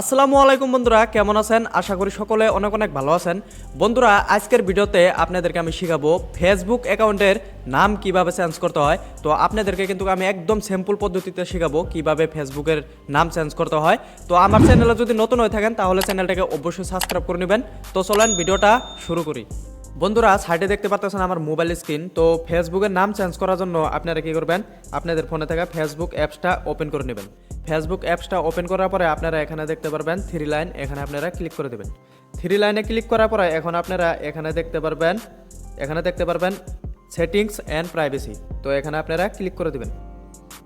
আসসালামু আলাইকুম বন্ধুরা, কেমন আছেন? আশা করি সকলে অনেক অনেক ভালো আছেন। বন্ধুরা, আজকের ভিডিওতে আপনাদেরকে আমি শেখাবো ফেসবুক অ্যাকাউন্টের নাম কীভাবে চেঞ্জ করতে হয়। তো আপনাদেরকে কিন্তু আমি একদম সিম্পল পদ্ধতিতে শেখাবো কীভাবে ফেসবুকের নাম চেঞ্জ করতে হয়। তো আমার চ্যানেলে যদি নতুন হয়ে থাকেন, তাহলে চ্যানেলটাকে অবশ্যই সাবস্ক্রাইব করে নেবেন। তো চলেন ভিডিওটা শুরু করি। বন্ধুরা সাইডে দেখতে পাচ্ছেন আমার মোবাইল স্ক্রিন তো ফেসবুকের নাম চেঞ্জ করার জন্য আপনারা কি করবেন? আপনাদের ফোনে থাকা ফেসবুক অ্যাপসটা ওপেন করে নেবেন। ফেসবুক অ্যাপসটা ওপেন করার পরে আপনারা এখানে দেখতে পারবেন থ্রি লাইন, এখানে আপনারা ক্লিক করে দেবেন। থ্রি লাইনে ক্লিক করার পরে এখন আপনারা এখানে দেখতে পারবেন, এখানে দেখতে পারবেন সেটিংস অ্যান্ড প্রাইভেসি। তো এখানে আপনারা ক্লিক করে দেবেন।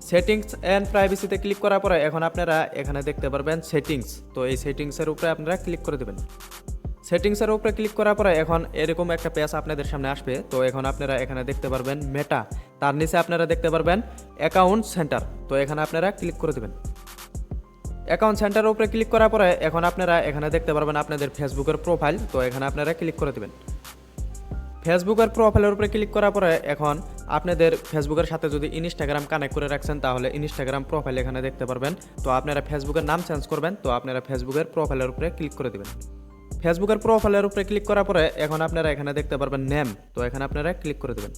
সেটিংস অ্যান্ড প্রাইভেসিতে ক্লিক করার পরে এখন আপনারা এখানে দেখতে পারবেন সেটিংস। তো এই সেটিংসের উপরে আপনারা ক্লিক করে দেবেন। সেটিংসের উপরে ক্লিক করার পরে এখন এরকম একটা পেজ আপনাদের সামনে আসবে। তো এখন আপনারা এখানে দেখতে পারবেন মেটা তার নিচে আপনারা দেখতে পারবেন অ্যাকাউন্ট সেন্টার তো এখানে আপনারা ক্লিক করে দেবেন। অ্যাকাউন্ট সেন্টারের উপরে ক্লিক করার পরে এখন আপনারা এখানে দেখতে পারবেন আপনাদের ফেসবুকের প্রোফাইল, তো এখানে আপনারা ক্লিক করে দেবেন। ফেসবুকের প্রোফাইলের উপরে ক্লিক করার পরে এখন আপনাদের ফেসবুকের সাথে যদি ইনস্টাগ্রাম কানেক্ট করে রাখছেন, তাহলে ইনস্টাগ্রাম প্রোফাইল এখানে দেখতে পারবেন। তো আপনারা ফেসবুকের নাম চেঞ্জ করবেন, তো আপনারা ফেসবুকের প্রোফাইলের উপরে ক্লিক করে দেবেন। ফেসবুকের প্রোফাইলের উপরে ক্লিক করার পরে এখন আপনারা এখানে দেখতে পারবেন নেম, তো এখানে আপনারা ক্লিক করে দেবেন।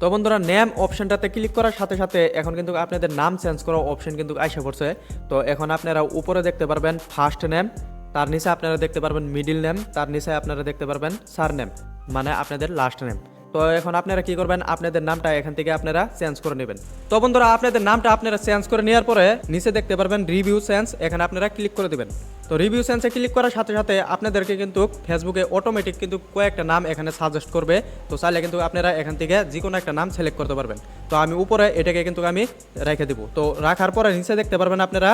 তো বন্ধুরা নেম অপশনটাতে ক্লিক করার সাথে সাথে এখন কিন্তু আপনাদের নাম চেঞ্জ করা অপশন কিন্তু আইসা পড়ছে। তো এখন আপনারা উপরে দেখতে পারবেন ফার্স্ট নেম তার নিচে আপনারা দেখতে পারবেন মিডিল নেম তার নিচে আপনারা দেখতে পারবেন সার নেম মানে আপনাদের লাস্ট নেম তো এখন আপনারা কি করবেন? আপনাদের নামটা এখান থেকে আপনারা চেঞ্জ করে নেবেন। তো বন্ধুরা, আপনাদের নামটা আপনারা চেঞ্জ করে নেওয়ার পরে নিচে দেখতে পারবেন রিভিউ চেঞ্জ এখানে আপনারা ক্লিক করে দেবেন। তো রিভিউ সেন্সে ক্লিক করার সাথে সাথে আপনাদেরকে কিন্তু ফেসবুকে অটোমেটিক কিন্তু কয়েকটা নাম এখানে সাজেস্ট করবে। তো চাইলে কিন্তু আপনারা এখান থেকে যে কোনো একটা নাম সিলেক্ট করতে পারবেন। তো আমি উপরে এটাকে কিন্তু আমি রেখে দেবো। তো রাখার পরে নিচে দেখতে পারবেন আপনারা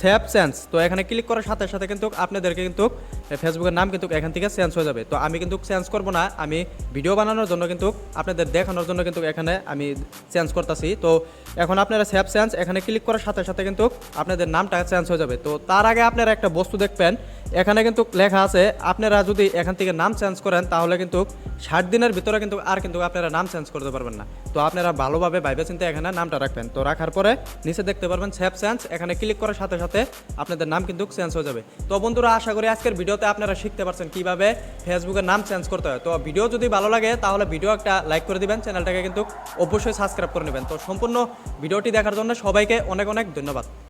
সেভ চেঞ্জ তো এখানে ক্লিক করার সাথে সাথে কিন্তু আপনাদেরকে কিন্তু ফেসবুকের নাম কিন্তু এখান থেকে চেঞ্জ হয়ে যাবে। তো আমি কিন্তু চেঞ্জ করব না। আমি ভিডিও বানানোর জন্য কিন্তু আপনাদের দেখানোর জন্য কিন্তু এখানে আমি চেঞ্জ করতেছি। তো এখন আপনারা সেভ চেঞ্জ এখানে ক্লিক করার সাথে সাথে কিন্তু আপনাদের নামটা চেঞ্জ হয়ে যাবে। তো তার আগে আপনারা একটা দেখবেন। এখানে কিন্তু লেখা আছে, আপনারা যদি এখান থেকে নাম চেঞ্জ করেন, তাহলে কিন্তু ষাট দিনের ভিতরে কিন্তু আর কিন্তু আপনারা নাম চেঞ্জ করতে পারবেন না। তো আপনারা ভালোভাবে ভাইবে চিন্তে এখানে নামটা রাখবেন। তো রাখার পরে নিচে দেখতে পারবেন সেভ চেঞ্জ এখানে ক্লিক করার সাথে সাথে আপনাদের নাম কিন্তু চেঞ্জ হয়ে যাবে। তো বন্ধুরা, আশা করি আজকের ভিডিওতে আপনারা শিখতে পারছেন কীভাবে ফেসবুকের নাম চেঞ্জ করতে হয়। তো ভিডিও যদি ভালো লাগে, তাহলে ভিডিও একটা লাইক করে দিবেন, চ্যানেলটাকে কিন্তু অবশ্যই সাবস্ক্রাইব করে নেবেন। তো সম্পূর্ণ ভিডিওটি দেখার জন্য সবাইকে অনেক অনেক ধন্যবাদ।